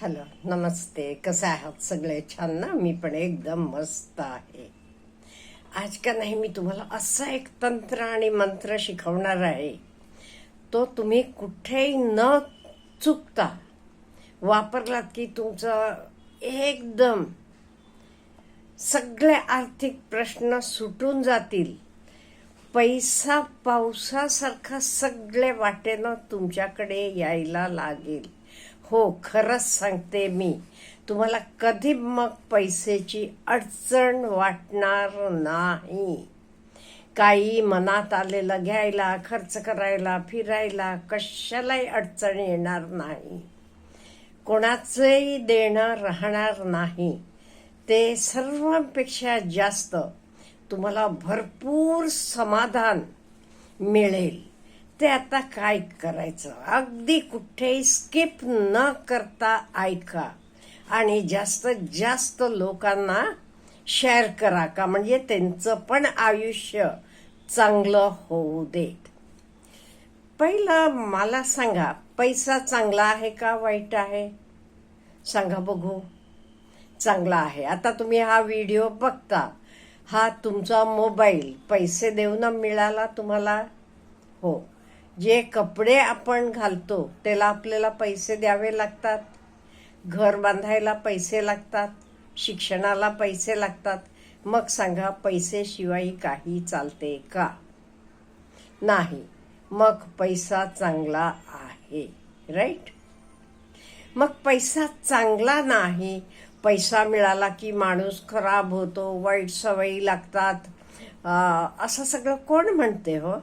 Hello नमस्ते. कसं आहात सगळे? छान ना? मी पण एकदम मस्त आहे. आज का नाही मी तुम्हाला असा एक तंत्र आणि मंत्र शिकवणार आहे. तो तुम्ही कुठेही न चुकता वापरलात की तुमचं एकदम सगळे आर्थिक प्रश्न सुटून जातील. पैसा पावसासारखा सगळे वाटेनं तुमच्याकडे यायला लागेल. हो खरंच सांगते मी. तुम्हाला कधी मग पैसेची अडचण वाटणार नाही. काही मनात आलेलं घ्यायला खर्च करायला फिरायला कशालाही अडचण येणार नाही. कोणाचंही देणं राहणार नाही. ते सर्वांपेक्षा जास्त तुम्हाला भरपूर समाधान मिळेल. ते आता काय करायचं? अगदी कुठेही स्किप न करता ऐका. आणि जास्तीत जास्त लोकांना शेअर करा का? म्हणजे त्यांचं पण आयुष्य चांगलं होऊ देत पहिलं मला सांगा पैसा चांगला आहे का वाईट आहे? सांगा बघू. चांगला आहे. आता तुम्ही हा व्हिडिओ बघता. हा तुमचा मोबाईल पैसे देऊन मिळाला तुम्हाला? हो. जे कपडे आपण घालतो त्याला आपल्याला पैसे द्यावे लागतात. घर बांधायला पैसे लागतात शिक्षणाला पैसे लागतात. मग सांगा पैसेशिवाय काही चालते का? नाही. मग पैसा चांगला आहे राईट मग पैसा चांगला नाही पैसा मिळाला की माणूस खराब होतो वाईट सवयी लागतात. असं सगळं कोण म्हणते हो?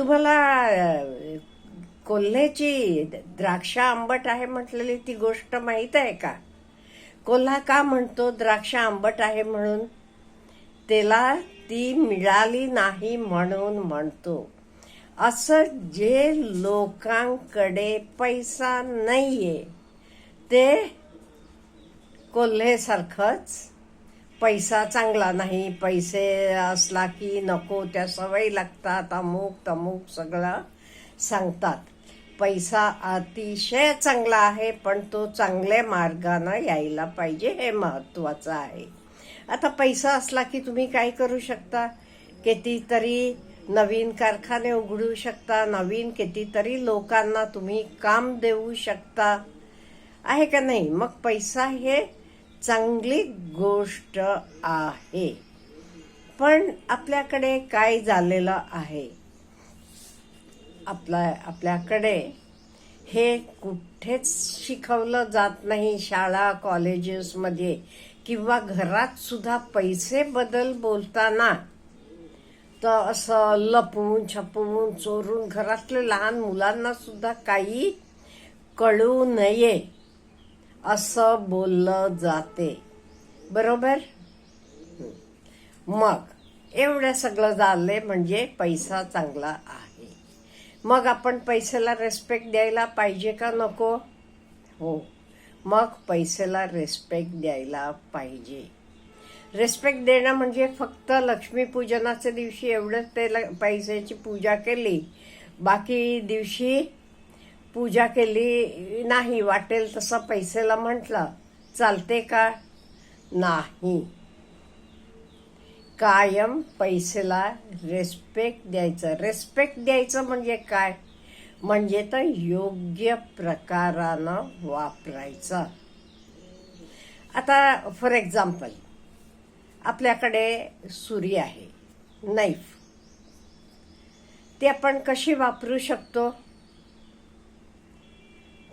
तुम्हाला कोल्ह्याची द्राक्ष आंबट आहे म्हटलेली ती गोष्ट माहीत आहे का? कोल्हा का म्हणतो द्राक्ष आंबट आहे म्हणून? त्याला ती मिळाली नाही म्हणून म्हणतो. असं जे लोकांकडे पैसा नाहीये ते कोल्हेसारखंच पैसा चांगला नाही पैसे असला की नको त्या सवयी लागतात अमुक तमुक सगळं सांगतात. पैसा अतिशय चांगला आहे पण तो चांगल्या मार्गानं यायला पाहिजे हे महत्वाचं आहे. आता पैसा असला की तुम्ही काय करू शकता? कितीतरी नवीन कारखाने उघडू शकता नवीन कितीतरी लोकांना तुम्ही काम देऊ शकता. आहे का नाही? मग पैसा हे चांगली गोष्ट आहे. पण आपल्याकडे काय झालेलं आहे? आपला आपल्याकडे हे कुठेच शिकवलं जात नाही शाळा कॉलेजेसमध्ये किंवा घरात सुद्धा पैसे बदल बोलताना. तर असं लपून छपवून चोरून घरातल्या लहान मुलांना सुद्धा काही कळू नये. असं बोललं जाते. बरोबर? मग एवढं सगळं झालंय म्हणजे पैसा चांगला आहे. मग आपण पैशाला रेस्पेक्ट द्यायला पाहिजे का नको? हो. मग पैशाला रेस्पेक्ट द्यायला पाहिजे. रेस्पेक्ट देणं म्हणजे फक्त लक्ष्मीपूजनाच्या दिवशी एवढंच ते पैशाची पूजा केली. बाकी दिवशी पूजा केली नाही वाटेल तसं पैसेला म्हटलं चालते का? नाही. कायम पैसेला रेस्पेक्ट द्यायचं. रेस्पेक्ट द्यायचं म्हणजे काय? म्हणजे तर योग्य प्रकारानं वापरायचं. आता फॉर एक्झाम्पल आपल्याकडे सुरी आहे नाईफ ती आपण कशी वापरू शकतो?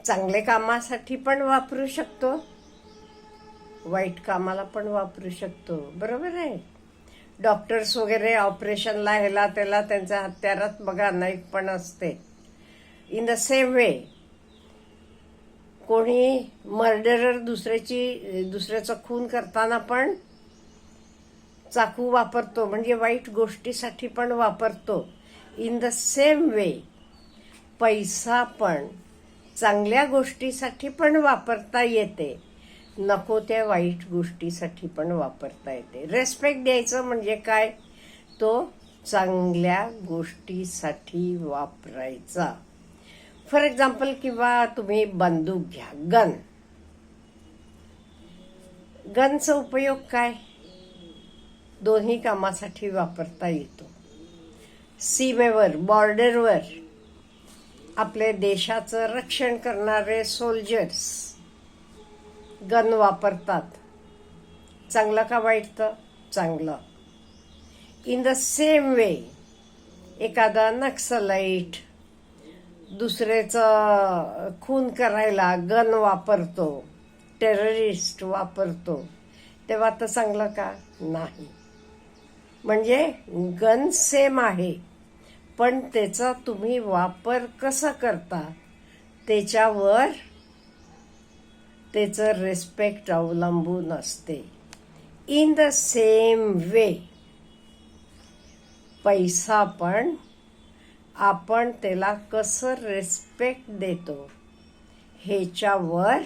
चांगले कामासाठी पण वापरू शकतो. वाईट कामाला पण वापरू शकतो. बरोबर आहे? डॉक्टर्स वगैरे ऑपरेशनला ह्याला त्याला त्यांच्या हत्यारात बघा नाईक पण असते. इन द सेम वे कोणी मर्डरर दुसऱ्याची दुसऱ्याचा खून करताना पण चाकू वापरतो म्हणजे वाईट गोष्टीसाठी पण वापरतो. इन द सेम वे पैसा पण चांगल्या गोष्टीसाठी पण वापरता येते. नको त्या वाईट गोष्टीसाठी पण वापरता येते. रेस्पेक्ट द्यायचं म्हणजे काय? तो चांगल्या गोष्टीसाठी वापरायचा. फॉर एक्झाम्पल किंवा तुम्ही बंदूक घ्या. गन गनचा उपयोग काय? दोन्ही कामासाठी वापरता येतो. सीमेवर बॉर्डरवर आपले देशाचं रक्षण करणारे सोल्जर्स गन वापरतात. चांगलं का वाईट तर चांगलं. इन द सेम वे एखादा नक्सलाईट दुसऱ्याचं खून करायला गन वापरतो टेररिस्ट वापरतो तेव्हा तर चांगलं का? नाही. म्हणजे गन सेम आहे. पण त्याचा तुम्ही वापर कसा करता? त्याच्यावर त्याचं रेस्पेक्ट अवलंबून असते. इन द सेम वे पैसा पण आपण त्याला कसं रेस्पेक्ट देतो? ह्याच्यावर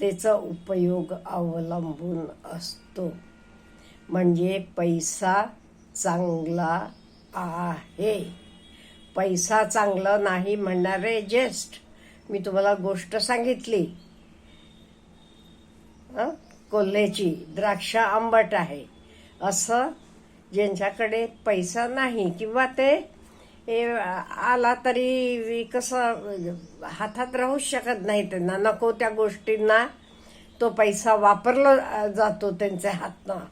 त्याचा उपयोग अवलंबून असतो. म्हणजे पैसा चांगला आहे. पैसा चांगला नाही म्हणणारे जस्ट मी तुम्हाला गोष्ट सांगितली. कोल्हेची कोल्ह्याची द्राक्ष आंबट आहे. असं ज्यांच्याकडे पैसा नाही किंवा ते आला तरी कसं हातात राहूच शकत नाही त्यांना नको त्या गोष्टींना. तो पैसा वापरला जातो त्यांच्या हातनं.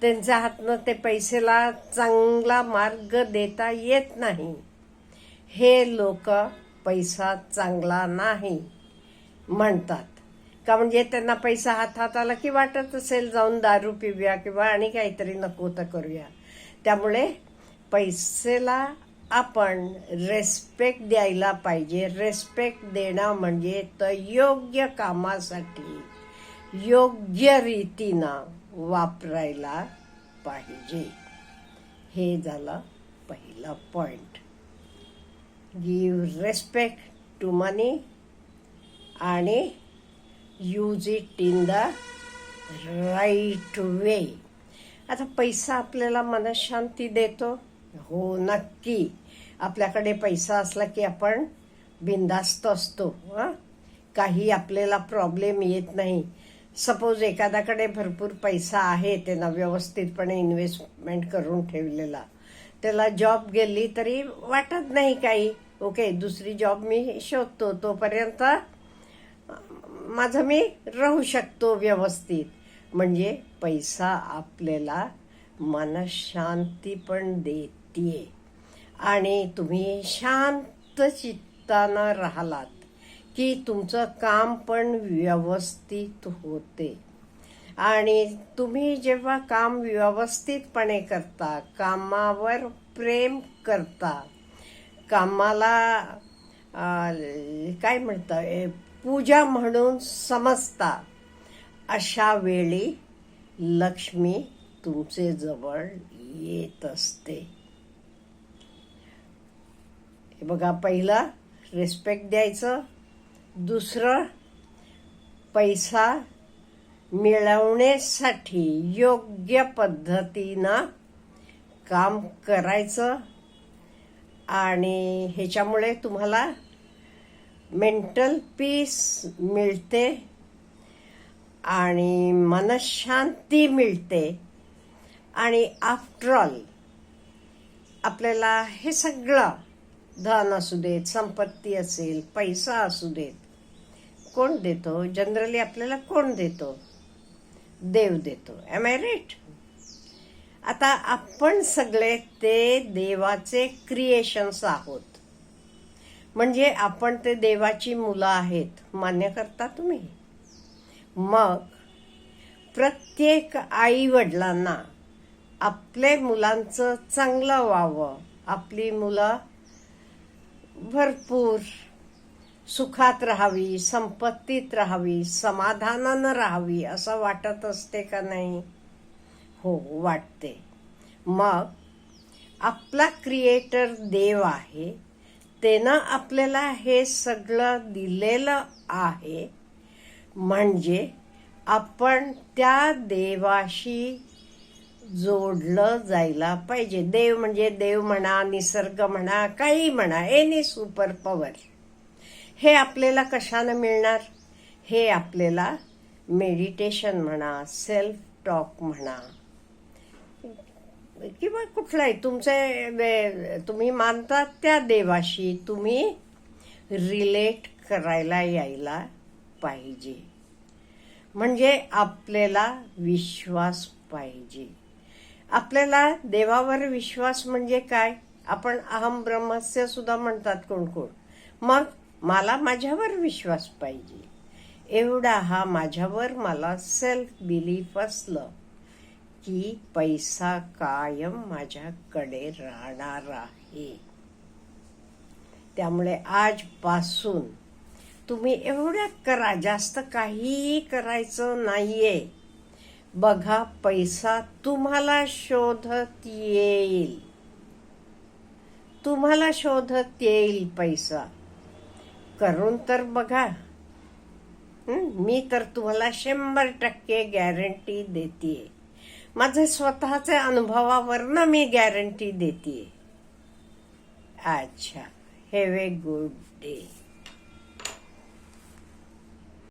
त्यांच्या हातनं ते पैसेला चांगला मार्ग देता येत नाही. हे लोक पैसा चांगला नाही म्हणतात. का म्हणजे त्यांना पैसा हातात आला की वाटत असेल जाऊन दारू पिऊया किंवा आणि काहीतरी नको तर करूया. त्यामुळे पैसेला आपण रेस्पेक्ट द्यायला पाहिजे. रेस्पेक्ट देणं म्हणजे तर योग्य कामासाठी. योग्य रीतीनं वापरायला पाहिजे. हे झालं पहिलं point give respect to money आणि use it in the right way आता पैसा आपल्याला मनशांती देतो? हो नक्की. आपल्याकडे पैसा असला की आपण बिंदास्त असतो हां? काही आपल्याला प्रॉब्लेम येत नाही. सपोज एखाद्याकडे भरपूर पैसा आहे त्यांना व्यवस्थितपणे इन्व्हेस्टमेंट करून ठेवलेला. त्याला जॉब गेली तरी वाटत नाही काही. ओके दुसरी जॉब मी शोधतो. तोपर्यंत माझं मी राहू शकतो व्यवस्थित. म्हणजे पैसा आपल्याला मनशांती पण देते आणि तुम्ही शांत चित्तानं राहलात. की तुमचं काम पण व्यवस्थित होते. आणि तुम्ही जेव्हा काम व्यवस्थितपणे करता कामावर प्रेम करता कामाला काय म्हणता पूजा म्हणून समजता अशा वेळी लक्ष्मी तुमचे जवळ येत असते. बघा पहिलं रिस्पेक्ट द्यायचं दुसरं पैसा मिळवण्यासाठी योग्य पद्धतीनं काम करायचं आणि ह्याच्यामुळे तुम्हाला मेंटल पीस मिळते आणि मनशांती मिळते. आणि आफ्टर ऑल आपल्याला हे सगळं धन असू देत संपत्ती असेल पैसा असू देत कोण देतो? जनरली आपल्याला कोण देतो? देव देतो. एम आय राईट आता आपण सगळे ते देवाचे क्रिएशन्स आहोत. म्हणजे आपण ते देवाची मुलं आहेत मान्य करता तुम्ही? मग प्रत्येक आई वडिलांना आपले मुलांचं चांगलं व्हावं. आपली मुलं भरपूर सुखात राहावी संपत्तीत राहावी समाधानानं राहावी असं वाटत असते का नाही? हो वाटते. मग आपला क्रिएटर देव आहे त्यानं आपल्याला हे सगळं दिलेलं आहे. म्हणजे आपण त्या देवाशी जोडलं जायला पाहिजे. देव म्हणजे देव म्हणा निसर्ग म्हणा काही म्हणा एनी सुपर पॉवर हे आपल्याला कशानं मिळणार? हे आपल्याला मेडिटेशन म्हणा सेल्फ टॉक म्हणा किंवा कुठलाही. तुमचे वे- तुम्ही मानतात त्या देवाशी तुम्ही रिलेट करायला यायला पाहिजे. म्हणजे आपल्याला विश्वास पाहिजे. आपल्याला देवावर विश्वास म्हणजे काय? आपण अहम ब्रह्मस्य सुद्धा म्हणतात कोण कोण. मग मला माझ्यावर विश्वास पाहिजे. एवढा हा माझ्यावर मला सेल्फ बिलीफ असलं की पैसा कायम माझ्याकडे राहणार आहे. त्यामुळे आजपासून तुम्ही एवढ्या करा जास्त काहीही करायचं नाहीये. बघा पैसा तुम्हाला शोधत येईल. तुम्हाला शोधत येईल पैसा. करून तर बघा. मी तर तुम्हाला शंभर टक्के गॅरंटी देते माझे स्वतःच्या अनुभवावरनं मी गॅरंटी देते अच्छा. Have a good day